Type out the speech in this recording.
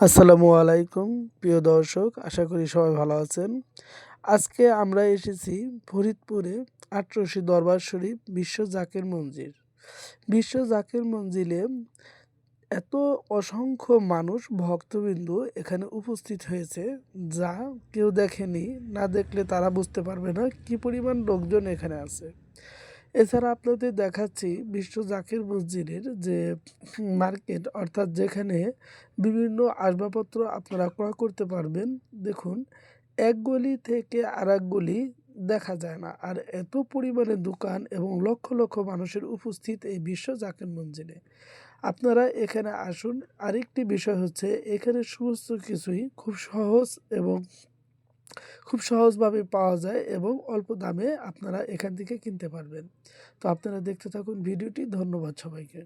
আসসালামু আলাইকুম, প্রিয় দর্শক, আশা করি সবাই ভালো আছেন। আজকে আমরা এসেছি ফরিদপুরে আটরশি দরবার শরীফ বিশ্ব জাকের মঞ্জিল। বিশ্ব জাকের মঞ্জিলে এত অসংখ্য মানুষ, ভক্তবিন্দু এখানে উপস্থিত হয়েছে, যা কেউ দেখেনি, না দেখলে তারা বুঝতে পারবে না কি পরিমাণ লোকজন এখানে আছে। এছাড়া আপনাদের দেখাচ্ছি বিশ্ব জাকির মসজিদের যে মার্কেট, অর্থাৎ যেখানে বিভিন্ন আসবাবপত্র আপনারা ক্রয় করতে পারবেন। দেখুন, এক গলি থেকে আর এক গলি দেখা যায় না। আর এত পরিমাণে দোকান এবং লক্ষ লক্ষ মানুষের উপস্থিত এই বিশ্ব জাকির মঞ্জিলে আপনারা এখানে আসুন। আরেকটি বিষয় হচ্ছে, এখানে সমস্ত কিছুই খুব সহজ এবং খুব সহজভাবে পাওয়া যায় এবং অল্প দামে আপনারা এখান থেকে কিনতে পারবেন। তো আপনারা দেখতে থাকুন ভিডিওটি। ধন্যবাদ সবাইকে।